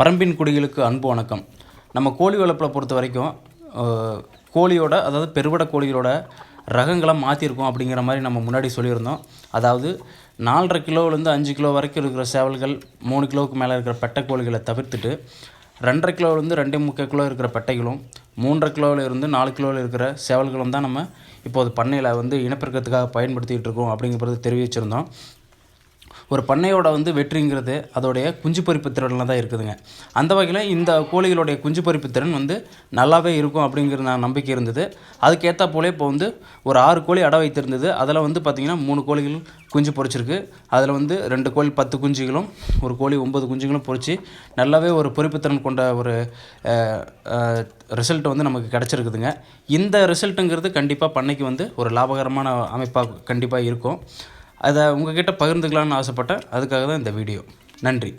பரம்பின் குடிகளுக்கு அன்பு வணக்கம். நம்ம கோழி வளர்ப்பில் பொறுத்த வரைக்கும் கோழியோட அதாவது பெருவிட கோழிகளோட ரகங்களை மாற்றிருக்கோம் அப்படிங்கிற மாதிரி நம்ம முன்னாடி சொல்லியிருந்தோம். அதாவது நாலரை கிலோவிலேருந்து அஞ்சு கிலோ வரைக்கும் இருக்கிற சேவல்கள் மூணு கிலோவுக்கு மேலே இருக்கிற பெட்டை கோழிகளை தவிர்த்துட்டு ரெண்டரை கிலோவிலேருந்து ரெண்டே முக்கால் கிலோ இருக்கிற பெட்டைகளும் மூன்றரை கிலோவில் இருந்து நாலு கிலோவில் இருக்கிற சேவல்களும் தான் நம்ம இப்போது பண்ணையில் வந்து இனப்பெருக்கத்துக்காக பயன்படுத்திகிட்டு இருக்கோம் அப்படிங்கிறது தெரிவிச்சிருந்தோம். ஒரு பண்ணையோட வந்து வெற்றிங்கிறது அதோடைய குஞ்சு பொறிப்பு திறனில் தான் இருக்குதுங்க. அந்த வகையில் இந்த கோழிகளுடைய குஞ்சு பொறிப்பு திறன் வந்து நல்லாவே இருக்கும் அப்படிங்கிற நான் நம்பிக்கை இருந்தது. அதுக்கேற்ற போலே இப்போ வந்து ஒரு ஆறு கோழி அடை வைத்திருந்தது. அதில் வந்து பார்த்திங்கன்னா மூணு கோழிகள் குஞ்சு பொரிச்சிருக்கு அதில் வந்து ரெண்டு கோழி பத்து குஞ்சுகளும் ஒரு கோழி ஒம்பது குஞ்சுகளும் பொறிச்சு நல்லாவே ஒரு பொரிப்புத்திறன் கொண்ட ஒரு ரிசல்ட் வந்து நமக்கு கிடச்சிருக்குதுங்க. இந்த ரிசல்ட்டுங்கிறது கண்டிப்பாக பண்ணைக்கு வந்து ஒரு லாபகரமான அமைப்பாக கண்டிப்பாக இருக்கும். அதை உங்ககிட்ட பகிர்ந்துக்கலான்னு ஆசைப்பட்டேன் அதுக்காக தான் இந்த வீடியோ. நன்றி.